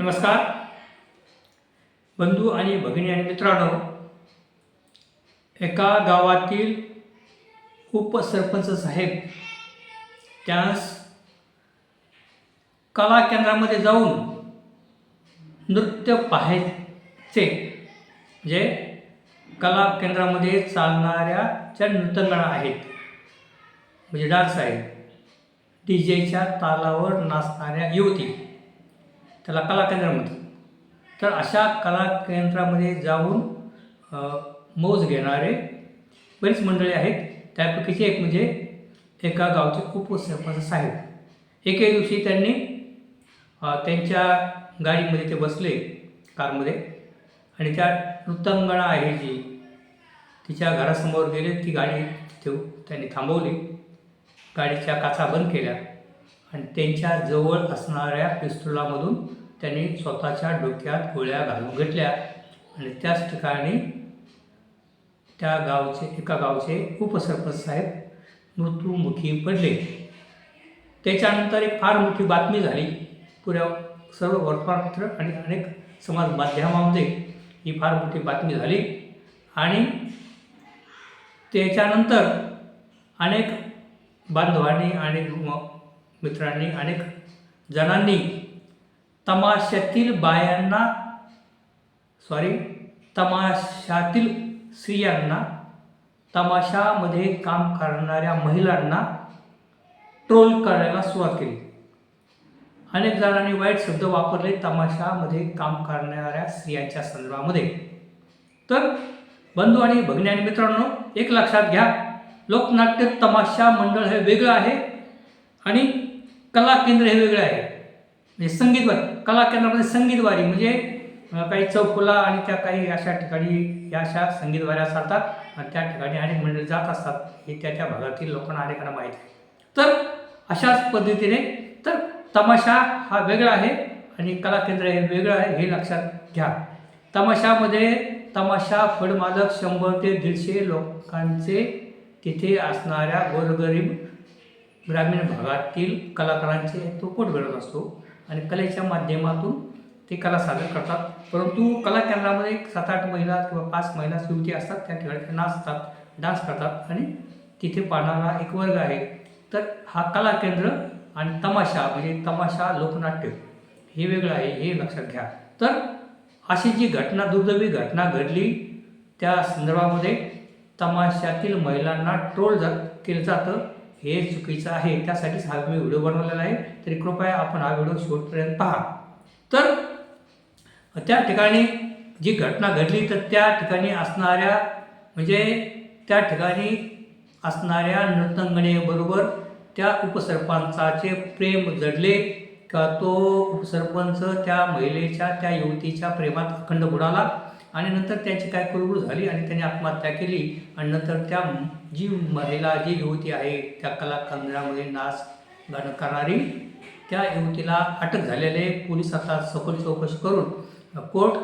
नमस्कार. बंधू आणि भगिनी आणि मित्रांनो एका गावातील उपसरपंच साहेब त्यास कला केंद्रामध्ये जाऊन नृत्य पाहायचे जे कला केंद्रामध्ये चालणाऱ्या ज्या नृत्यंगणा आहेत म्हणजे डान्स आहेत डी जेच्या तालावर नाचणाऱ्या युवती. त्याला कला केंद्र म्हणतात तर अशा कला केंद्रामध्ये जाऊन मौज घेणारे बरीच मंडळी आहेत. त्यापैकीचे एक म्हणजे एका गावचे उपसरपंच साहेब. एके दिवशी त्यांनी त्यांच्या गाडीमध्ये ते बसले कारमध्ये आणि त्या नृत्यांगणा आहे जी तिच्या घरासमोर गेले. ती गाडी तिथे त्यांनी थांबवली. गाडीच्या काचा बंद केल्या आणि त्यांच्या जवळ असणाऱ्या पिस्तुलामधून त्यांनी स्वतःच्या डोक्यात गोळ्या घालून घेतल्या. आणि त्याच ठिकाणी त्या गावचे एका गावचे उपसरपंच साहेब मृत्यूमुखी पडले. त्याच्यानंतर एक फार मोठी बातमी झाली. पुऱ्या सर्व वर्तमानपत्र आणि अनेक समाज माध्यमामध्ये ही फार मोठी बातमी झाली. आणि त्याच्यानंतर अनेक बांधवांनी आणि मित्रांनी अनेक जणांनी तमाशातील बायांना सॉरी तमाशातील स्त्रियांना तमाशामध्ये काम करणाऱ्या महिलांना ट्रोल करायला सुरुवात केली. अनेक जणांनी वाईट शब्द वापरले तमाशामध्ये काम करणाऱ्या स्त्रियांच्या संदर्भामध्ये. तर बंधू आणि भगिनी आणि मित्रांनो एक लक्षात घ्या लोकनाट्य तमाशा मंडळ हे वेगळं आहे आणि कला केंद्र हे वेगळं आहे. म्हणजे संगीतवारी कला केंद्रामध्ये संगीतवारी म्हणजे काही चौफुला आणि त्या काही अशा ठिकाणी या अशा संगीतवाऱ्या चालतात आणि त्या ठिकाणी अनेक मंडळी जात असतात. हे त्या त्या भागातील लोकांना अनेकांना माहीत आहे. तर अशाच पद्धतीने तर तमाशा हा वेगळा आहे आणि कला केंद्र हे वेगळं आहे हे लक्षात घ्या. तमाशामध्ये तमाशा फळमालक शंभर ते दीडशे लोकांचे तिथे असणाऱ्या गोरगरीब ग्रामीण भागातील कलाकारांचे तो पोट भरत असतो. आणि कलेच्या माध्यमातून ते कला सादर करतात. परंतु कला केंद्रामध्ये एक सात आठ महिला किंवा पाच महिला युवती असतात. त्या ठिकाणी नाचतात डान्स करतात आणि तिथे पाहणारा एक वर्ग आहे. तर हा कला केंद्र आणि तमाशा म्हणजे तमाशा लोकनाट्य हे वेगळं आहे हे लक्षात घ्या. तर अशी जी घटना दुर्दैवी घटना घडली त्या संदर्भामध्ये तमाशातील महिलांना ट्रोल जा केलं जातं हे चुकीचं आहे त्यासाठीच हा मी व्हिडिओ बनवलेला आहे. तरी कृपया आपण हा व्हिडिओ शेवटपर्यंत पहा. तर त्या ठिकाणी जी घटना घडली तर त्या ठिकाणी असणाऱ्या म्हणजे त्या ठिकाणी असणाऱ्या नृतंगणेबरोबर त्या उपसरपंचाचे प्रेम जडले का तो उपसरपंच त्या महिलेच्या त्या युवतीच्या प्रेमात अखंड बुडाला? आणि नंतर त्याची काय कुरबुर झाली आणि त्याने आत्महत्या केली. आणि नंतर त्या जी महिला जी युवती आहे त्या कलाकंद्रामध्ये नाच गाणं करणारी त्या युवतीला अटक झालेले पोलीस आता सखोल चौकशी करून कोर्ट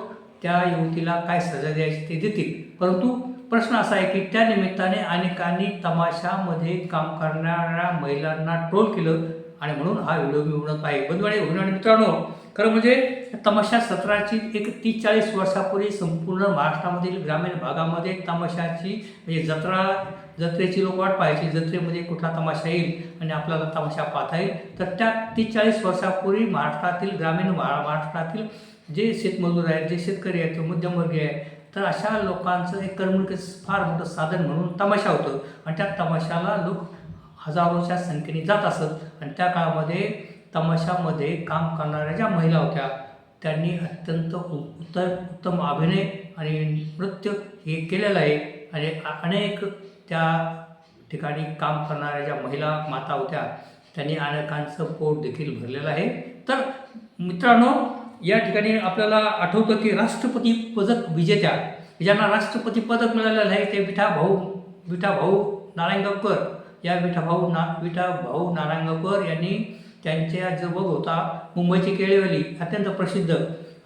त्या युवतीला काय सजा द्यायची ते देतील. परंतु प्रश्न असा आहे की त्या निमित्ताने अनेकांनी तमाशामध्ये काम करणाऱ्या महिलांना ट्रोल केलं. आणि म्हणून हा व्हिडिओ मी उडत आहे. बंधू आणि मित्रांनो खरं म्हणजे तमाशा सत्राची एक तीस चाळीस वर्षापूर्वी संपूर्ण महाराष्ट्रामधील ग्रामीण भागामध्ये तमाशाची म्हणजे जत्रा जत्रेची लोक वाट पाहायची. जत्रेमध्ये कुठला तमाशा येईल आणि आपल्याला तमाशा पाहता येईल. तर त्या तीस चाळीस वर्षापूर्वी महाराष्ट्रातील ग्रामीण महाराष्ट्रातील जे शेतमजूर आहेत जे शेतकरी आहेत किंवा मध्यमवर्गीय आहे तर अशा लोकांचं एक करमणुकीचं फार मोठं साधन म्हणून तमाशा होतं. आणि त्या तमाशाला लोक हजारोच्या संख्येने जात असत. आणि त्या काळामध्ये तमाशामध्ये काम करणाऱ्या ज्या महिला होत्या त्यांनी अत्यंत उ- उत्तर उत्तम अभिनय आणि नृत्य हे केलेलं आहे. आणि अनेक त्या ठिकाणी काम करणाऱ्या ज्या महिला माता होत्या त्यांनी अनेकांचं पोट देखील भरलेलं आहे. तर मित्रांनो या ठिकाणी आपल्याला आठवतं की राष्ट्रपती पदक विजेत्या ज्यांना राष्ट्रपती पदक मिळालेलं आहे ते विठा भाऊ विठा भाऊ नारायणगावकर. या विठा भाऊ ना विठा भाऊ नारायणगावकर यांनी त्यांच्या जो बघ होता मुंबईची केळेवली अत्यंत प्रसिद्ध.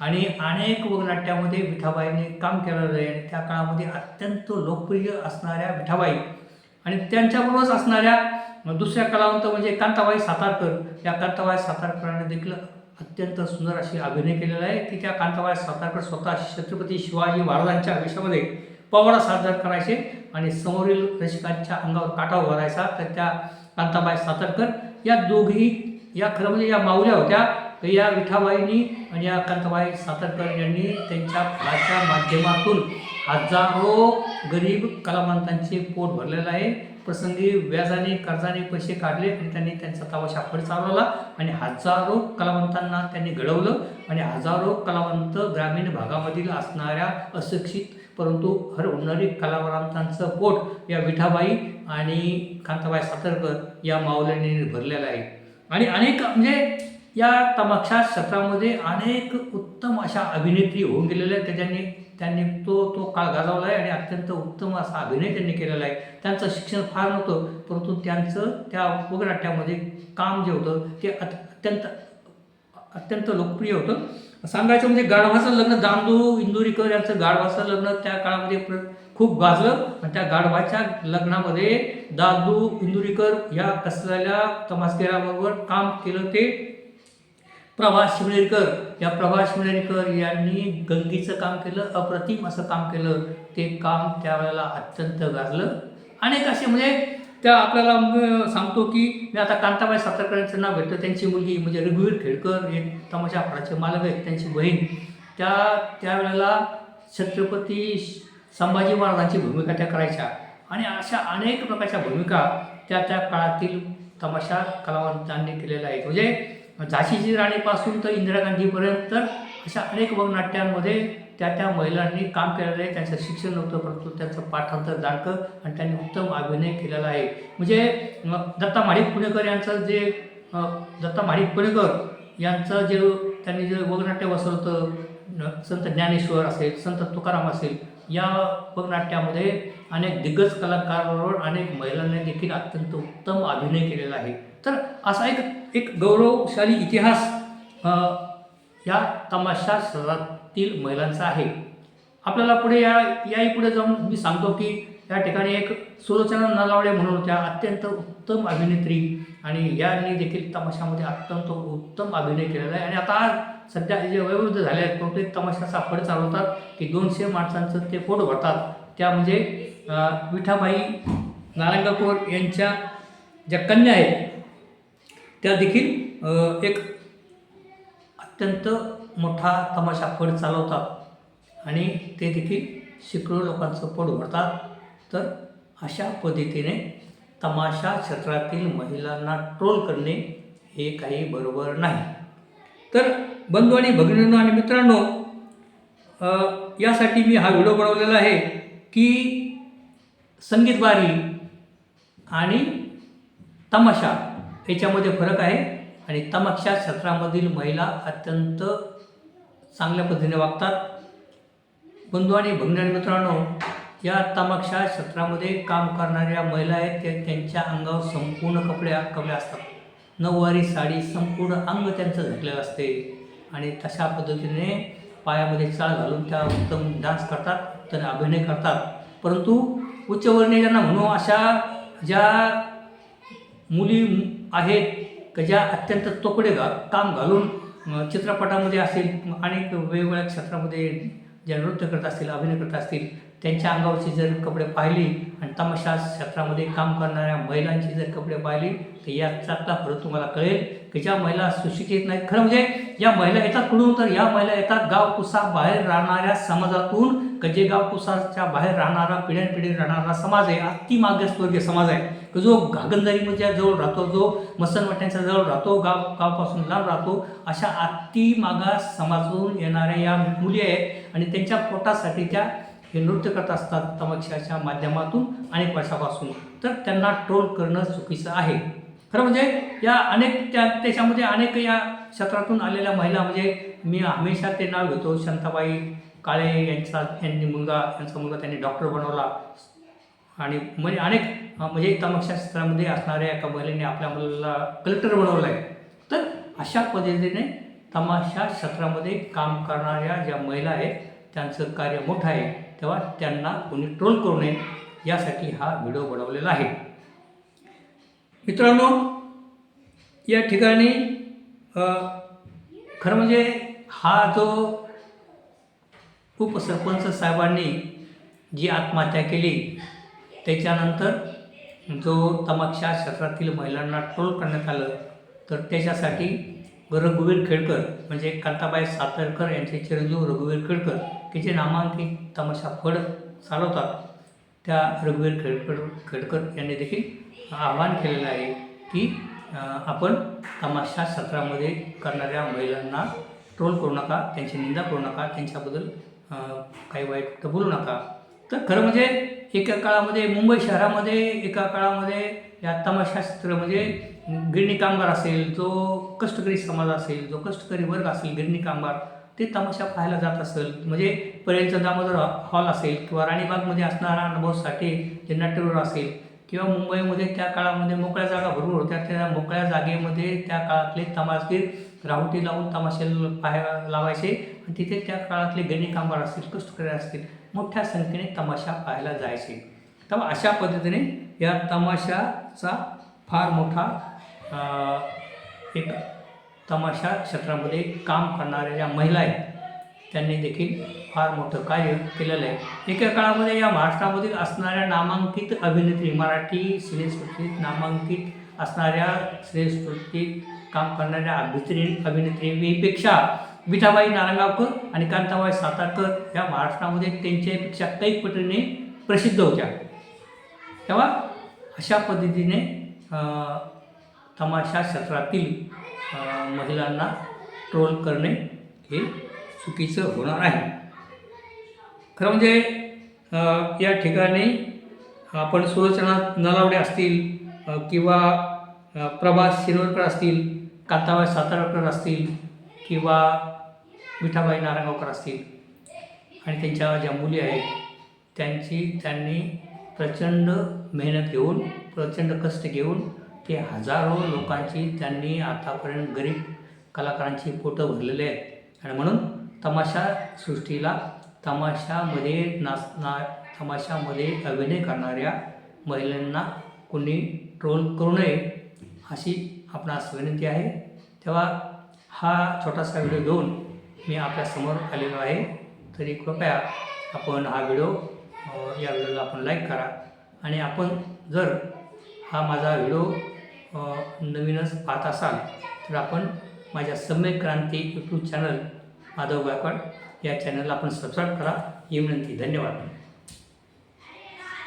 आणि अनेक वगनाट्यामध्ये विठाबाईने काम केलेलं आहे. आणि त्या काळामध्ये अत्यंत लोकप्रिय असणाऱ्या विठाबाई. आणि त्यांच्याबरोबरच असणाऱ्या दुसऱ्या कलावंत म्हणजे कांताबाई सातारकर. या कांताबाई सातारकरांनी देखील अत्यंत सुंदर अशी अभिनय केलेला आहे. की त्या कांताबाई सातारकर स्वतः छत्रपती शिवाजी महाराजांच्या आयुष्यामध्ये पवाडा सादर करायचे आणि समोरील रसिकांच्या अंगावर काटा उभारायचा तर त्या कांताबाई सातारकर या दोघी या खरं म्हणजे या माऊल्या होत्या तर या विठाबाईंनी आणि या कांताबाई सातरकर यांनी त्यांच्या फारच्या माध्यमातून हजारो गरीब कलावंतांचे पोट भरलेलं आहे. प्रसंगी व्याजाने कर्जाने पैसे काढले आणि त्यांनी त्यांचा तमाशा फड चालवला आणि हजारो कलावंतांना त्यांनी घडवलं आणि हजारो कलावंत ग्रामीण भागामधील असणाऱ्या अशिक्षित परंतु हर होणारी कलावंतांचं पोट या विठाबाई आणि कांताबाई सातरकर या माऊल्यांनी भरलेलं आहे. आणि अनेक म्हणजे या तमाशा सत्रामध्ये अनेक उत्तम अशा अभिनेत्री होऊन गेलेल्या आहेत. त्याच्यानी त्यांनी तो तो काळ गाजवला आहे आणि अत्यंत उत्तम असा अभिनय त्यांनी केलेला आहे. त्यांचं शिक्षण फार नव्हतं परंतु त्यांचं त्या उपनाट्यामध्ये काम जे होतं ते अत अत्यंत अत्यंत लोकप्रिय होतं. सांगायचं म्हणजे गाढवाचं लग्न दामदू इंदुरीकर यांचं गाढवाचं लग्न त्या काळामध्ये खूप गाजलं. आणि त्या गाढवाच्या लग्नामध्ये दादू इंदुरीकर या कसलेल्या तमासगिराबरोबर काम केलं ते? प्रभास शिवनेरकर या प्रभास शिवनेरकर यांनी गंगीचं काम केलं अप्रतिम असं काम केलं. ते काम त्यावेळेला अत्यंत गाजलं. अनेक असे म्हणजे त्या आपल्याला सांगतो की मी आता कांताबाई सातारकरांचं नाव घेतलं. त्यांची मुलगी म्हणजे रघुवीर खेडकर हे तमाशा फळाचे मालक आहेत त्यांची बहीण. त्या त्यावेळेला छत्रपती संभाजी महाराजांची भूमिका त्या करायच्या. आणि अशा अनेक प्रकारच्या भूमिका त्या त्या काळातील तमाशा कलावंतांनी केलेल्या आहेत. म्हणजे झाशीची राणीपासून तर इंदिरा गांधीपर्यंत तर अशा अनेक वगनाट्यांमध्ये त्या त्या महिलांनी काम केलेलं आहे. त्यांचं शिक्षण नव्हतं परंतु त्यांचं पाठांतर जाणकं आणि त्यांनी उत्तम अभिनय केलेला आहे. म्हणजे दत्ता माडिक पुणेकर यांचं जे दत्ता माडिक पुणेकर यांचं जे त्यांनी जे वगनाट्य बसवलं होतं संत ज्ञानेश्वर असेल संत तुकाराम असेल या वगनाट्यामध्ये अनेक दिग्गज कलाकारांवर अनेक महिलांनी देखील अत्यंत उत्तम अभिनय केलेला आहे. तर असा एक एक गौरवशाली इतिहास या तमाशा तील महिलांचा आहे. आपल्याला पुढे या याही पुढे जाऊन मी सांगतो की या ठिकाणी एक सुलोचना नलावडे म्हणून त्या अत्यंत उत्तम अभिनेत्री आणि यांनी देखील तमाशामध्ये अत्यंत उत्तम अभिनय केलेला आहे. आणि आता सध्या जे वयोवृद्ध झाले आहेत परंतु ते तमाशाचा फड चालवतात की दोनशे माणसांचं ते पोट भरतात त्या म्हणजे विठाबाई नारायणगावकर यांच्या ज्या कन्या आहेत त्या देखील एक अत्यंत मोठा तमाशा फड चालवतात. आणि ते देखील शेकडो लोकांचं पोट भरतात. तर अशा पद्धतीने तमाशा क्षेत्रातील महिलांना ट्रोल करणे हे काही बरोबर नाही. तर बंधू आणि भगिनींनो आणि मित्रांनो यासाठी मी हा व्हिडिओ बनवलेला आहे की संगीत बारी आणि तमाशा याच्यामध्ये फरक आहे. आणि तमाशा क्षेत्रामधील महिला अत्यंत चांगल्या पद्धतीने वागतात. बंधू आणि भगिनी मित्रांनो या तमाक्षा क्षेत्रामध्ये काम करणाऱ्या महिला आहेत त्या त्यांच्या अंगावर संपूर्ण कपडे कपडे असतात. नऊवारी साडी संपूर्ण अंग त्यांचं झाकलेलं असते आणि तशा पद्धतीने पायामध्ये चाळ घालून त्या उत्तम डान्स करतात उत्तम अभिनय करतात. परंतु उच्चवर्णीय ज्यांना म्हणू अशा ज्या मुली आहेत का ज्या अत्यंत तोकडे घा काम घालून चित्रपटामध्ये असेल अनेक वेगवेगळ्या क्षेत्रामध्ये ज्या नृत्य करत असतील अभिनय करत असतील त्यांच्या अंगावरची जर कपडे पाहिली आणि तमाशा क्षेत्रामध्ये काम करणाऱ्या महिलांची जर कपडे पाहिली तर याचा फरक तुम्हाला कळेल की ज्या महिला सुशिक्षित नाहीत. खरं म्हणजे या महिला येतात कुठून? तर या महिला येतात गाव कुसा बाहेर राहणाऱ्या समाजातून कजेगाव पुसाच्या बाहेर राहणारा पिढ्यानपिढी राहणारा समाज आहे अति मागासवर्गीय समाज आहे. की जो घागंदारीमध्ये जवळ राहतो जो मसनवाट्यांच्या जवळ राहतो गाव गावपासून लांब राहतो अशा अति मागास समाजातून येणाऱ्या या मुली आहेत आणि त्यांच्या पोटासाठी त्या हे नृत्य करत असतात तमाशाच्या माध्यमातून अनेक वर्षापासून तर त्यांना ट्रोल करणं चुकीचं आहे. खरं म्हणजे या अनेक त्या त्याच्यामध्ये अनेक या क्षेत्रातून आलेल्या महिला म्हणजे मी हमेशा ते नाव घेतो शांताबाई काळे यांचा यांनी मुलगा यांचा मुलगा त्यांनी डॉक्टर बनवला. आणि म्हणजे अनेक म्हणजे तमाक्षा क्षेत्रामध्ये असणाऱ्या एका महिलेने आपल्या मुलाला कलेक्टर बनवलं आहे तर अशा पद्धतीने तमाशा क्षेत्रामध्ये काम करणाऱ्या ज्या महिला आहेत त्यांचं कार्य मोठं आहे. तेव्हा त्यांना कोणी ट्रोल करू नये यासाठी हा व्हिडिओ बनवलेला आहे. मित्रांनो या ठिकाणी खरं म्हणजे हा जो उपसरपंच साहेबांनी जी आत्महत्या केली त्याच्यानंतर जो तमाशा क्षेत्रातील महिलांना ट्रोल करण्यात आलं तर त्याच्यासाठी रघुवीर खेडकर म्हणजे कांताबाई सातारकर यांचे चिरंजीव रघुवीर खेडकर की जे नामांकित तमाशा फड चालवतात त्या रघुवीर खेडकर खेडकर यांनी देखील आवाहन केलेलं आहे की आपण तमाशा सत्रामध्ये करणाऱ्या महिलांना ट्रोल करू नका त्यांची निंदा करू नका त्यांच्याबद्दल काही वाईट तर बोलू नका. तर खरं म्हणजे एका काळामध्ये मुंबई शहरामध्ये एका काळामध्ये या तमाशास्त्र म्हणजे गिरणी कामगार असेल जो कष्टकरी समाज असेल जो कष्टकरी वर्ग असेल गिरणी कामगार ते तमाशा पाहायला जात असेल. म्हणजे पर्यंत दामोदर हॉल असेल किंवा राणीबागमध्ये असणारा अनुभव साठे जे नाट्यगृह असेल किंवा मुंबईमध्ये त्या काळामध्ये मोकळ्या जागा भरपूर होत्या त्या मोकळ्या जागेमध्ये त्या काळातले तमाशगीर राहुटी लावून तमाशे पाहायला लावायचे. तिथे त्या काळातले गणे कामगार असतील कष्टकरी असतील मोठ्या संख्येने तमाशा पाहायला जायचे. तर अशा पद्धतीने या तमाशाचा फार मोठा एक तमाशा क्षेत्रामध्ये काम करणाऱ्या ज्या महिला आहेत त्यांनी देखील फार मोठं कार्य केलेलं आहे. एका काळामध्ये या महाराष्ट्रामधील असणाऱ्या नामांकित अभिनेत्री मराठी सिनेसृष्टीत नामांकित असणाऱ्या सिनेसृष्टीत काम करणाऱ्या अभिनेत्री अभिनेत्रीपेक्षा विठाबाई नारायणगावकर आणि कांताबाई सातारकर या महाराष्ट्रामध्ये त्यांच्यापेक्षा कैक पटीने प्रसिद्ध होत्या. तेव्हा अशा पद्धतीने तमाशा क्षेत्रातील महिलांना ट्रोल करणे हे चुकीचं होणार आहे. खरं म्हणजे या ठिकाणी आपण सुलोचना नलावडे असतील किंवा प्रभास शिरोडकर असतील कांताबाई सातारकर असतील किंवा विठाबाई नारायणगावकर असतील आणि त्यांच्या ज्या मुली आहेत त्यांची त्यांनी प्रचंड मेहनत घेऊन प्रचंड कष्ट घेऊन ते हजारो लोकांची त्यांनी आतापर्यंत गरीब कलाकारांची पोटं भरलेले आहेत. आणि म्हणून तमाशा सृष्टीला तमाशामध्ये नाचणार तमाशामध्ये अभिनय करणाऱ्या महिलांना कोणी ट्रोल करू नये अशी आपणास विनंती आहे. तेव्हा हा छोटासा व्हिडिओ घेऊन मी आपल्यासमोर आलेलो आहे. तरी कृपया आपण हा व्हिडिओ या व्हिडिओला आपण लाईक करा. आणि आपण जर हा माझा व्हिडिओ नवीनच पाहत असाल तर आपण माझ्या सम्यक क्रांती यूट्यूब चॅनल माधव गायकवाड या चॅनलला आपण सबस्क्राईब करा. ही विनंती. धन्यवाद.